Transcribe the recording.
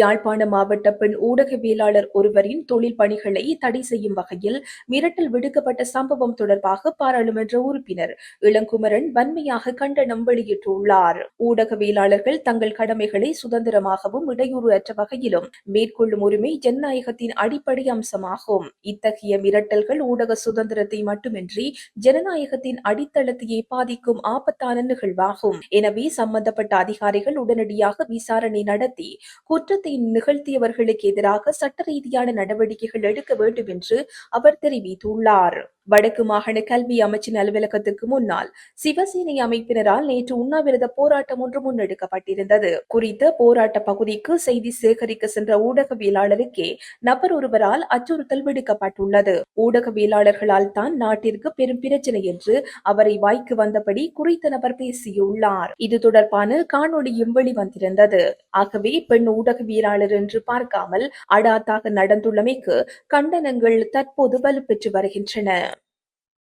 யாழ்ப்பாண மாவட்ட பெண் ஊடகவியலாளர் ஒருவரின் தொழில் பணிகளை தடை செய்யும் வகையில் மிரட்டல் விடுக்கப்பட்ட சம்பவம் தொடர்பாக பாராளுமன்ற உறுப்பினர் இளங்குமரன் வன்மையாக கண்டனம் வெளியிட்டுள்ளார். ஊடகவியலாளர்கள் தங்கள் கடமைகளை சுதந்திரமாகவும் இடையூறு அற்ற வகையிலும் மேற்கொள்ளும் உரிமை ஜனநாயகத்தின் அடிப்படை அம்சமாகும். இத்தகைய மிரட்டல்கள் ஊடக சுதந்திரத்தை மட்டுமின்றி ஜனநாயகத்தின் அடித்தளத்தையே பாதிக்கும் ஆபத்தான நிகழ்வாகும். எனவே சம்பந்தப்பட்ட அதிகாரிகள் உடனடியாக விசாரணை நடத்தி குற்றத்தை நிகழ்த்தியவர்களுக்கு எதிராக சட்ட ரீதியான நடவடிக்கைகள் எடுக்க வேண்டும் என்று அவர் தெரிவித்துள்ளார். வடக்கு மாகாண கல்வி அமைச்சின் அலுவலகத்துக்கு முன்னால் சிவசேனை அமைப்பினரால் நேற்று உண்ணாவிரத போராட்டம் ஒன்று முன்னெடுக்கப்பட்டிருந்தது. குறித்த போராட்ட பகுதிக்கு செய்தி சேகரிக்க சென்ற ஊடகவியலாளருக்கே நபர் ஒருவரால் அச்சுறுத்தல் விடுக்கப்பட்டுள்ளது. ஊடகவியலாளர்களால் தான் நாட்டிற்கு பெரும் பிரச்சனை என்று அவரை வாய்க்கு வந்தபடி குறித்த நபர் பேசியுள்ளார். இது தொடர்பான காணொலியும் வெளிவந்திருந்தது. ஆகவே பெண் ஊடகவியலாளர் என்று பார்க்காமல் அடாத்தாக நடந்துள்ளமைக்கு கண்டனங்கள் தற்போது வலுப்பெற்று வருகின்றன.